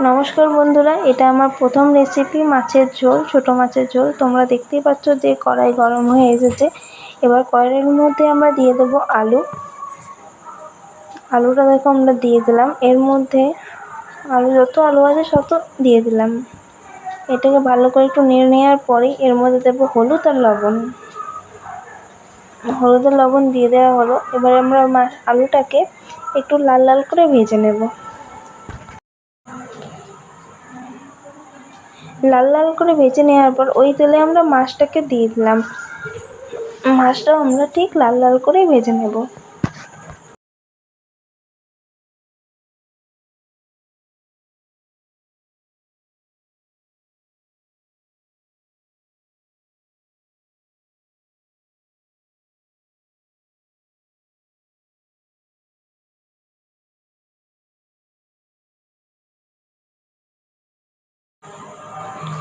নমস্কার বন্ধুরা, এটা আমার প্রথম রেসিপি মাছের ঝোল, ছোট মাছের ঝোল। তোমরা দেখতেই পাচ্ছ যে কড়াই গরম হয়ে এসেছে। এবার কড়াইয়ের মধ্যে আমরা দিয়ে দেবো আলু। আলুটা দেখো আমরা দিয়ে দিলাম। এর মধ্যে আলু যত আলু আছে তত দিয়ে দিলাম। এটাকে ভালো করে একটু নেড়ে নেওয়ার পরেই এর মধ্যে দেবো হলুদ আর লবণ। হলুদ আর লবণ দিয়ে দেওয়া হলো। এবার আমরা আলুটাকে একটু লাল লাল করে ভেজে নেব। লাল লাল করে ভেজে নেওয়ার পর ওই তেলে আমরা মাছটাকে দিয়ে দিলাম। মাছটাও আমরা ঠিক লাল লাল করে ভেজে নেব।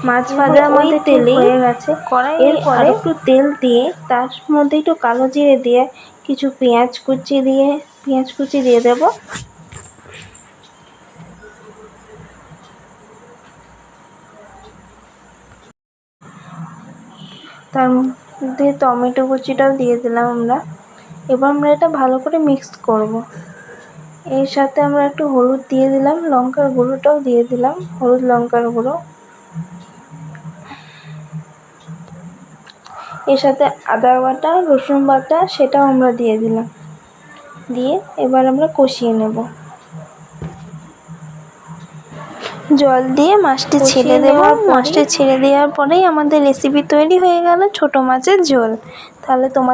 মাছ ভাজার মধ্যে তেল হয়ে গেছে। কড়াই এরপরে একটু তেল দিয়ে তার মধ্যে একটু কালো জিরে দিয়ে কিছু পেঁয়াজ কুচি দিয়ে পেঁয়াজ কুচি দিয়ে দেব। তার মধ্যে টমেটো কুচিটাও দিয়ে দিলাম আমরা। এবার আমরা এটা ভালো করে মিক্স করব। এর সাথে আমরা একটু হলুদ দিয়ে দিলাম লঙ্কার গুঁড়োটাও দিয়ে দিলাম হলুদ লঙ্কার গুঁড়ো। এর সাথে আদা বাটা রসুন বাটা সেটাও আমরা দিয়ে দিলাম। দিয়ে এবার আমরা কষিয়ে নেব। জল দিয়ে মাছটি ছেড়ে দেবো। মাছটি ছেড়ে দেওয়ার পরেই আমাদের রেসিপি তৈরি হয়ে গেল ছোট মাছের ঝোল। তাহলে তোমার